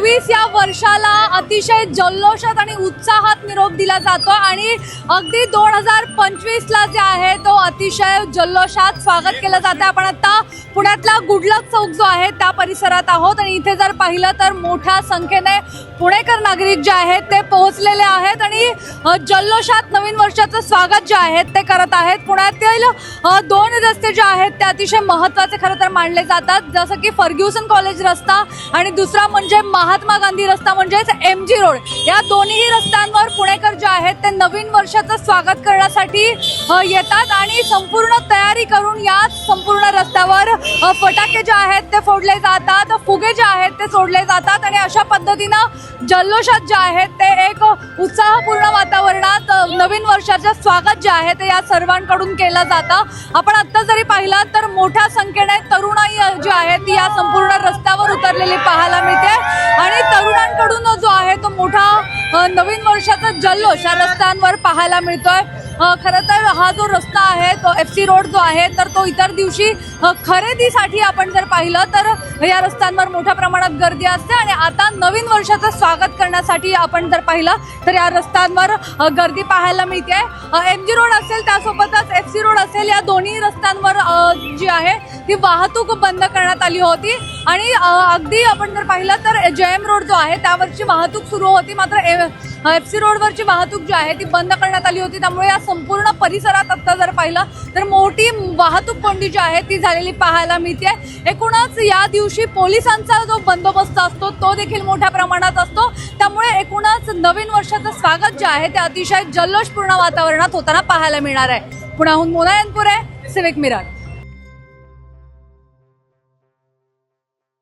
चोवीस या वर्षाला अतिशय जल्लोषात आणि उत्साहात निरोप दिला जातो आणि अगदी दोन हजार पंचवीसला जे आहे तो अतिशय जल्लोषात स्वागत केलं जातं. आपण आता पुण्यातला गुडलक चौक जो आहे त्या परिसरात आहोत आणि इथे जर पाहिलं तर मोठ्या संख्येने पुणेकर नागरिक जे आहेत ते पोहोचलेले आहेत आणि जल्लोषात नवीन वर्षाचं स्वागत जे आहे ते करत आहेत. पुण्यातील दोन रस्ते जे आहेत ते अतिशय महत्त्वाचे खरं तर मानले जातात. जसं की फर्ग्युसन कॉलेज रस्ता आणि दुसरा म्हणजे महा महात्मा गांधी रस्ता म्हणजेच एम जी रोड या दोन्ही रस्त्यांवर पुणेकर जे आहेत ते नवीन वर्षाचं स्वागत करण्यासाठी येतात आणि संपूर्ण तयारी करून या संपूर्ण रस्त्यावर फटाके जे आहेत ते फोडले जातात. फुगे जे आहेत ते सोडले जातात आणि अशा पद्धतीनं जल्लोषात जे आहेत ते एक उत्साहपूर्ण वातावरणात नवीन वर्षाचं स्वागत जे आहे ते या सर्वांकडून केलं जातं. आपण आत्ता जरी पाहिलं तर मोठ्या संख्येने तरुणाई जी आहे ती या संपूर्ण रस्त्यावर उतरलेली पाहायला मिळते आणि तरुणांकडून जो आहे तो मोठा अ, नवीन वर्षाचा जल्लोष या रस्त्यांवर पाहायला मिळतोय. अ, खरं तर हा जो रस्ता आहे तो एफ सी रोड जो आहे तर तो इतर दिवशी खरेदीसाठी आपण जर पाहिलं तर या रस्त्यांवर मोठ्या प्रमाणात गर्दी असते आणि आता नवीन वर्षाचं स्वागत करण्यासाठी आपण जर पाहिलं तर या रस्त्यांवर गर्दी पाहायला मिळते. एम जी रोड असेल त्यासोबतच एफ सी रोड असेल या दोन्ही रस्त्यांवर जी आहे ती वाहतूक बंद करण्यात आली होती. आणि अगदी आपण जर पाहिलं तर जे एम रोड जो आहे त्यावरची वाहतूक सुरू होती. मात्र एफ सी रोडवरची वाहतूक जी आहे ती बंद करण्यात आली होती. त्यामुळे या संपूर्ण परिसरात आता जर पाहिलं तर मोठी वाहतूक कोंडी जी आहे ती झालेली पाहायला मिळते एकूणच या दिवशी पोलिसांचा जो बंदोबस्त असतो तो देखील मोठ्या प्रमाणात असतो. त्यामुळे एकूणच नवीन वर्षाचं स्वागत जे आहे ते अतिशय जल्लोषपूर्ण वातावरणात होताना पाहायला मिळणार आहे. पुण्याहून मोना यांपुरे सिविक मिरर